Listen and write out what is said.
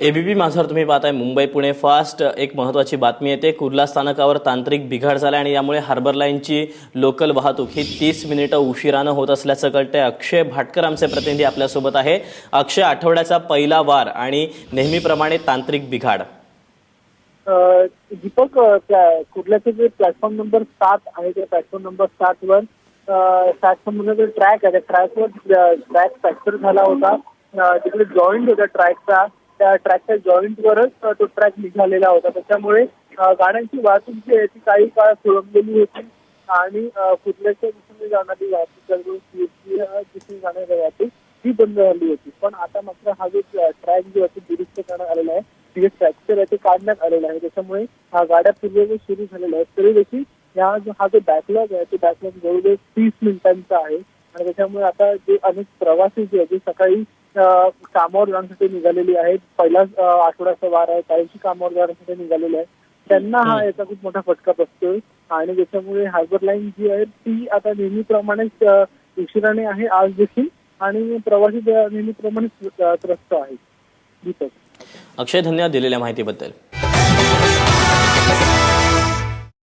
ABP माझावर तुम्ही पाहताय Mumbai Pune fast. एक महत्वाची बातमी येते कुर्ला स्थानकावर तांत्रिक बिघाड झाला आणि यामुळे हार्बर लाईनची लोकल वाहतूक ही तीस मिनिटं उशिरानं होत असल्याचं कळतंय. अक्षय भाटकर आमचे प्रतिनिधी आपल्यासोबत आहे. अक्षय आठवड्याचा पहिला वार आणि नेहमीप्रमाणे तांत्रिक बिघाड. दीपक कुर्ल्याचे जे प्लॅटफॉर्म नंबर सात आहे त्या प्लॅटफॉर्म नंबर सात वर सात जो ट्रॅक आहे त्या ट्रॅकवर ट्रॅक फ्रॅक्चर झाला होता. तिकडे जॉईंट होता ट्रॅकचा. त्या ट्रॅकच्या जॉईंट वरच तो ट्रॅक निघालेला होता. त्याच्यामुळे गाड्यांची वाहतूक जी आहे ती काही काळ खोळंबलेली होती. आणि अ, कुर्ल्याच्या दिशेने जाणारी वाहतूक दिशेने जाणारी वाहतूक ती बंद झाली होती. पण आता मात्र हा जो ट्रॅक जो आहे दुरुस्त करण्यात आलेला आहे. तिथे फ्रॅक्चर आहे ते काढण्यात आलेलं आहे. त्याच्यामुळे हा गाड्या पूर्वी सुरू झालेल्या आहेत तरी देखील या जो हा जो बॅकलॉग आहे तो बॅकलॉग जवळजवळ तीस मिनिटांचा आहे. आणि त्याच्यामुळे आता जे अनेक प्रवासी जे आहेत ते सकाळी कामावर जाण्यासाठी निघालेली आहेत. पहिला आठवड्याचा वार आहे. काहीशी कामावर जाण्यासाठी निघालेले आहेत. त्यांना हा याचा खूप मोठा फटका बसतोय. आणि त्याच्यामुळे हार्बर लाईन जी आहे ती आता नेहमीप्रमाणेच अ, उशिराने आहे. आज देखील आणि प्रवासी नेहमीप्रमाणेच अ, त्रस्त आहेत. दीपक अक्षय धन्यवाद दिलेल्या माहितीबद्दल.